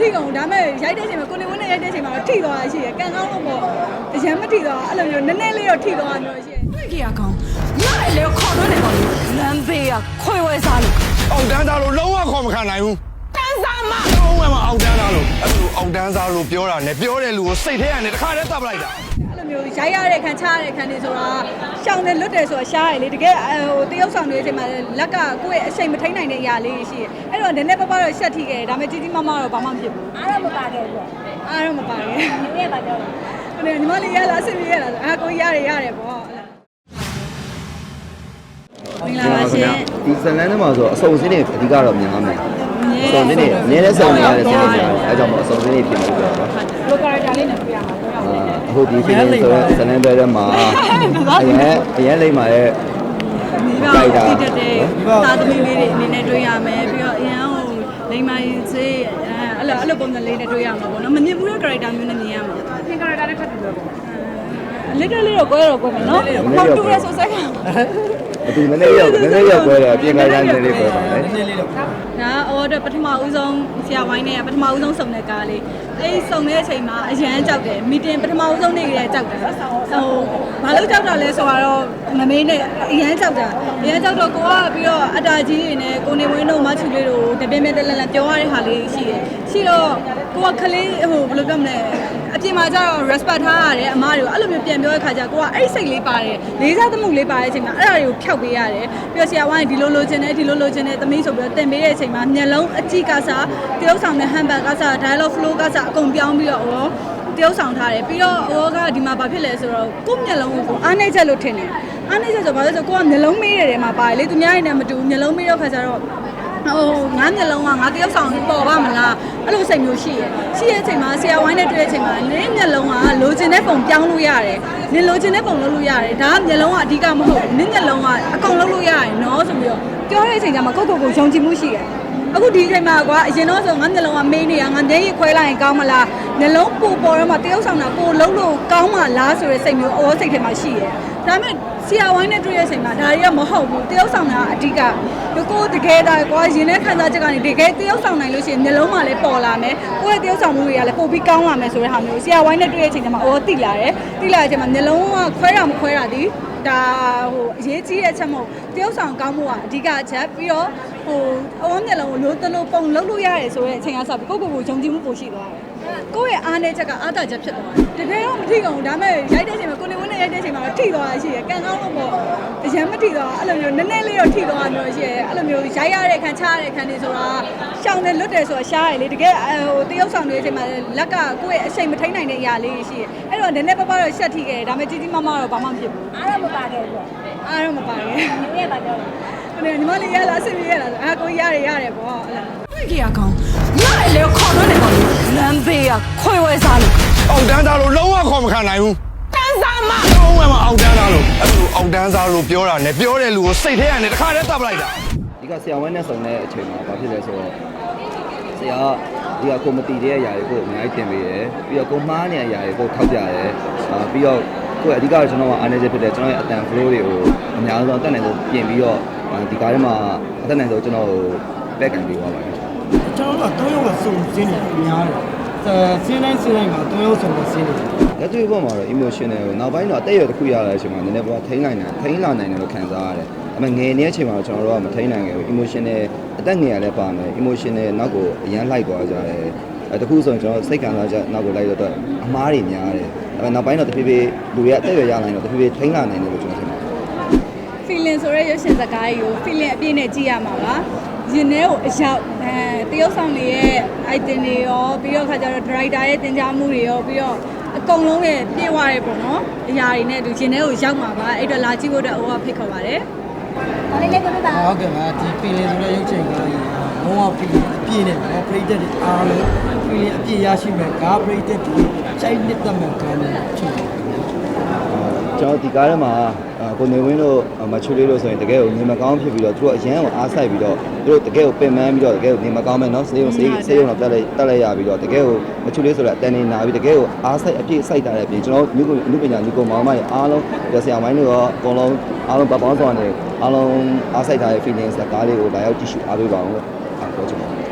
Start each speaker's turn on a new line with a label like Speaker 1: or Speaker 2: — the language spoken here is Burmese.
Speaker 1: ထိကုန်ဘူးဒါပေမဲ့ရိုက်တဲ့အချိန်မှာကိုနေဝင်းနဲ့ရိုက်တဲ့အချိန်မှာတော့ထိသွားတာရှိတယ်ကန်ကောင်းလို့ပေါ့အရင်မထိသွားအဲ့လိုမျိုးနည်းနည်းလေးတော့ထိသွားတာမျိုးရှိတယ်
Speaker 2: တွေ့ကြရကောင်ရရလေခေါ်တော့တယ်ကောင်လမ်းဘေးကခွေဝဲစားလို့
Speaker 3: အောင်တန်းသားလို့လုံးဝခေါ်မခံနိုင်ဘူး
Speaker 2: တန်းစားမ
Speaker 3: လုံးဝမအောင်တန်းသားလို့အဲ့လိုအောင်တန်းသားလို့ပြောတာနဲ့ပြောတဲ့လူကိုစိတ်ထဲကနေတခါတည်းတပ်ပလိုက်တာ
Speaker 1: အဲ့လို မျိုးရိုက်ရတဲ့ခံချရတဲ့ခံတွေဆိုတာရှောင်းတယ်လွတ်တယ်ဆိုတာရှားရလေတကယ်ဟိုတရုပ်ဆောင်တွေအချိန်မှာလက်ကကိုယ့်ရဲ့အချိန်မထိန်နိုင်တဲ့အရာလေးရှိတယ်အဲ့တော့နည်းနည်းပါးပါးတော့ရှက်ထိခဲ့တယ်ဒါပေမဲ့ကြီးကြီးမားမားတော့ဘာမှမဖြစ်ဘူး
Speaker 4: အားတော့မပါခဲ့ဘူး
Speaker 1: အားတော့မပါခဲ့။
Speaker 4: ဒီနေ့ပါတော့
Speaker 1: ဟိုညီမလေးရလာအဆင်ပြေရလာအာကိုရတယ်ရတယ်ပေါ့မင်္ဂလာပါရှင်
Speaker 5: ဒီဇလန်ထဲမှာဆိုအစုံစင်းတွေအဓိကတော့များမယ်အ စုံစင်းတွေအနည်းနဲ့စုံနေရတဲ့စင်းတွေများတယ်အဲကြောင့်မို့အစုံစင်းတွေဖြစ်နေကြတော့
Speaker 1: လိုကာရက်တာလေးနဲ့ပြရမှာပေါ့
Speaker 5: အာအခုဒီဖီလင်းဆိုတဲ့ဇလန်ဘဲထဲမှာအရင်အရင်လိမ့်ပါရဲ့
Speaker 1: မိဘကိုကြည့်တတ်တဲ့သာသမီလေးတွေအနေနဲ့တွေ့ရမယ်ပြီးတော့အရန်ဟိုလိမ္မာရေးစေးအဲ့လိုအဲ့လိုပုံစံလေးနဲ့တွေ့ရမှာပေါ့နော်မမြင်ဘူးတဲ့ character မျိုးနဲ့မြင်ရမှာသင် character လေးထပ်တူလို့ပေါ့ little လေးတော့ကွဲတော့ကွဲမယ်နော်ဟုတ်တူရဲဆိုစက်က
Speaker 5: အတူနည်းနည်းရောက်နည်းနည်းရောက်ပွဲတယ်အပြင်ကတိုင်းနည်းနည်းပွဲပါလေ
Speaker 1: ဒါအော်တော့ပထမဦးဆုံးဆရာဝိုင်းနဲ့ပထမဦးဆုံးစုံတဲ့ကားလေးအဲ့စုံတဲ့အချိန်မှာအရန်ကြောက်တယ်မီတင်ပထမဦးဆုံးနေ့ကလေးကြောက်တယ်ဟိုဘာလို့ကြောက်တာလဲဆိုတော့မမေးနဲ့အရန်ကြောက်တာအရန်ကြောက်တော့ကိုကပြီးတော့အတာကြီးတွေနဲ့ကိုနေဝင်းတို့မချူလေးတို့တပင်းမဲ့တလက်လက်ပြောရတဲ့ဟာလေးရှိတယ်ရှိတော့ကိုကခလေးဟိုဘယ်လိုပြောမလဲအ ပြင်မှာကျတော့ respect ထားရတယ်အမားတွေကိုအဲ့လိုမျိုးပြန်ပြောတဲ့ခါကျကိုကအဲ့စိတ်လေးပါတယ်လေးစားသမှုလေးပါတဲ့အချိန်မှာအဲ့ဒါတွေကိုဖျောက်ပေးရတယ်ပြီးတော့ဆရာဝိုင်းဒီလိုလိုချင်တယ်ဒီလိုလိုချင်တယ်သမီးဆိုပြီးတော့တင်ပေးတဲ့အချိန်မှာမျက်လုံးအကြည့်ကစားတရုပ်ဆောင်တဲ့ handbag ကစား dialogue flow ကစားအကုန်ပြောင်းပြီးတော့ဟောတရုပ်ဆောင်ထားတယ်ပြီးတော့ဟောကဒီမှာဘာဖြစ်လဲဆိုတော့ကိုယ့်မျက်လုံးကိုအားနေချက်လို့ထင်တယ်အားနေချက်ဆိုဘာလို့လဲဆိုကိုကမျက်လုံးမေးတယ်ထဲမှာပါတယ်လေသူများရင်လည်းမတူဘူးမျက်လုံးမေးတော့ခါကျတော့ ဟိုငါးမျက်လုံးကငါတယောက်ဆောင်ပေါ်ပါမလားအဲ့လိုစိတ်မျိုးရှိရရှိရဲ့အချိန်မှာဆရာဝိုင်းနဲ့တွေ့တဲ့အချိန်မှာနင်းမျက်လုံးကလိုချင်တဲ့ပုံပြောင်းလို့ရတယ်နင်းလိုချင်တဲ့ပုံလုပ်လို့ရတယ်ဒါကမျက်လုံးကအဓိကမဟုတ်ဘူးနင်းမျက်လုံးကအကုန်လုပ်လို့ရတယ်နော်ဆိုပြီးတော့ပြောတဲ့အချိန်ကျမှကိုယ့်ကိုယ်ကိုယုံကြည်မှုရှိတယ် အခုဒီအချိန်မှာကွာအရင်တော့ဆိုငါမျက်လုံးကမေးနေတာငါမျက်ရည်ခွဲလိုက်ရင်ကောင်းမလားမျက်လုံးပူပေါ်တော့မှတယောက်ဆောင်တာပိုလုံးလို့ကောင်းမလားဆိုတဲ့စိတ်မျိုးအောစိတ်ထဲမှာရှိတယ်ဒါပေမဲ့ဆရာဝိုင်းနဲ့တွေ့တဲ့အချိန်မှာဒါတွေကမဟုတ်ဘူးတယောက်ဆောင်တာအဓိကကိုတကယ်ဒါကွာရင်ထဲခံစားချက်ကနေတကယ်တယောက်ဆောင်နိုင်လို့ရှိရင်မျက်လုံးမှလည်းပေါ်လာမယ်ကိုယ့်ရဲ့တယောက်ဆောင်မှုတွေကလည်းပိုပြီးကောင်းလာမယ်ဆိုတဲ့ဟာမျိုးဆရာဝိုင်းနဲ့တွေ့တဲ့အချိန်ကျမှအောတိလာတယ်တိလာတဲ့အချိန်မှာမျက်လုံးကခွဲတာမခွဲတာဒီဒါဟိုအရေးကြီးတဲ့အချက်မဟုတ်တယောက်ဆောင်ကောင်းမှုကအဓိကအချက်ပြီးတော့ ဟိုအဝမ်းမျက်လုံးကိုလိုတလို့ပုံလုံးလို့ရတယ်ဆိုတဲ့အချိန်ကစပြီးကိုယ့်ကိုယ်ကိုယုံကြည်မှုပိုရှိသွားတယ်ကိုယ့်ရဲ့အားနည်းချက်ကအားသာချက်ဖြစ်သွားတယ်တကယ်တော့မထိကုန်ဘူးဒါပေမဲ့ရိုက်တဲ့အချိန်မှာကိုနေဝင်းနဲ့ရိုက်တဲ့အချိန်မှာတော့ထိသွားတာရှိတယ်ကန်ကောင်းလို့ပေါ့အရင်မထိသွားအဲ့လိုမျိုးနည်းနည်းလေးတော့ထိသွားတာမျိုးရှိတယ်အဲ့လိုမျိုးရိုက်ရတဲ့ခံချရတဲ့ခံတွေဆိုတာရှောင်းတယ်လွတ်တယ်ဆိုတာရှားရလေတကယ်ဟိုတရုပ်ဆောင်တွေအချိန်မှာလက်ကကိုယ့်ရဲ့အချိန်မထိန်နိုင်တဲ့အရာလေးရှိတယ်အဲ့တော့နည်းနည်းပါးပါးတော့ရှက်ထိခဲ့တယ်ဒါပေမဲ့ကြီးကြီးမားမားတော့ဘာမှမဖြစ်ဘူး
Speaker 4: အားတော့မပါခဲ့ဘူး
Speaker 1: အားတော့မပါခဲ့။
Speaker 4: ဒီနေ့ပါတော့
Speaker 1: ဟိုညီမလေးရလာအဆင်ပြေရလာအာကိုရတယ်ရတယ်ပေါ့အဲ့လို
Speaker 2: တွေ့ကြရကောင်ရရလေခေါ်တော့တယ်ကောင်လမ်းဘေးကခွေဝဲစားလို့
Speaker 3: အောင်တန်းသားလို့လုံးဝခေါ်မခံနိုင်ဘူး
Speaker 2: တန်းစားမ
Speaker 3: လုံးဝမအောင်တန်းသားလို့အဲ့လိုအောင်တန်းသားလို့ပြောတာနဲ့ပြောတဲ့လူကိုစိတ်ထဲကနေတခါတည်းတပ်ပလိုက်တာ
Speaker 5: ဒီကဆရာဝင်းနဲ့စုံတဲ့အချိန်မှာဘာဖြစ်လဲဆိုတော့ဆရာဒီကကိုမတီတဲ့အရာတွေကိုအများကြီးတင်ပေးတယ်ပြီးတော့ကိုမှားနေတဲ့အရာတွေကိုထောက်ပြတယ်အာပြီးတော့ကိုအဓိကတော့ကျွန်တော်ကအားနေချက်ဖြစ်တဲ့ကျွန်တော်ရဲ့အတန် flow တွေကိုအများဆုံးတက်နိုင်ဆုံးပြင်ပြီးတော့ ဒီကားထဲမှာအသက်နိုင်ဆုံးကျွန်တော်ကိုပက်ကင်ပေးသွားပါတယ်
Speaker 6: ကျွန်တော်တို့တော့စုံစင်းနေများတယ်အဲစင်းတိုင်းစင်းတိုင်းမှာတော့ရုပ်စုံစင်းနေတယ်
Speaker 5: လက်တွေ့ပေါ်မှာတော့ emotional ကိုနောက်ပိုင်းတော့အသက်အရွယ်တစ်ခုရလာတဲ့အချိန်မှာနည်းနည်းပေါ်ထိန်းနိုင်တယ်ထိန်းလာနိုင်တယ်လို့ခံစားရတယ်။အမေငယ်နေတဲ့အချိန်မှာကျွန်တော်တို့ကမထိန်းနိုင်ခဲ့ဘူး emotional အသက်ငယ်ရလည်းပါမယ် emotional နောက်ကိုအရန်လိုက်သွားကြတယ်။အဲတခုဆိုရင်ကျွန်တော်စိတ်ခံစားချက်နောက်ကိုလိုက်တော့အမားတွေများတယ်။အဲနောက်ပိုင်းတော့တဖြည်းဖြည်းလူတွေကအသက်အရွယ်ရလာရင်တော့တဖြည်းဖြည်းထိန်းလာနိုင်တယ်လို့ကျွန်တော်ထင်ပါတယ်
Speaker 1: feeling ဆိုရဲရုပ်ရှင်စကားကြီးကို feeling အပြည့်နဲ့ကြည့်ရမှာပါရင်ထဲကိုအရောက်အဲတရုပ်ဆောင်တွေရဲ့ item တွေရောပြီးတော့ခါကျတော့ director ရဲ့တင် जा မှုတွေရောပြီးတော့အကုန်လုံးရဲ့ပြေဝရဲပေါ့နော်အရာတွေနဲ့သူရင်ထဲကိုရောက်မှာပါအဲ့တော့လာကြည့်ဖို့အတွက်ဟိုကဖိတ်ခေါ်ပါတယ်။
Speaker 4: ဒါလေးလေးကိုပြပါ
Speaker 6: ဟုတ်ကဲ့ပါဒီပင်လင်ဆိုတဲ့ရုပ်ချိန်ကားကြီးလုံးဝပင်အပြည့်နဲ့နော်ပရိသတ်တွေအားလုံးပင်လင်အပြည့်ရရှိမဲ့ကားပရိသတ်တွေစိတ်နှစ်သက်မဲ့ကားမျိုးဖြစ်တယ်။
Speaker 5: ကျွန်တော်ဒီကားထဲမှာကိုနေဝင်းတို့မချူလေးတို့ဆိုရင်တကယ်ကိုနေမကောင်းဖြစ်ပြီးတော့သူတို့အရန်ကိုအားဆိုင်ပြီးတော့သူတို့တကယ်ကိုပင်ပန်းပြီးတော့တကယ်ကိုနေမကောင်းမဲ့နော်စေးုံစေးစေးုံတော့တက်လိုက်တက်လိုက်ရပြီးတော့တကယ်ကိုမချူလေးဆိုတဲ့အတန်နေနာပြီးတကယ်ကိုအားဆိုင်အပြည့်စိုက်တာတဲ့အပြင်ကျွန်တော်မြို့ကိုအမှုပညာညီကိုမောင်မရဲ့အားလုံးရဆရာမိုင်းတို့ရောအကုန်လုံးအားလုံးပတ်ပေါင်းဆောင်နေအားလုံးအားဆိုင်တာရဲ့ feelings ကားလေးကိုလာရောက်ကြည့်ရှုအားပေးပါအောင်လို့ပြောချင်ပါတယ်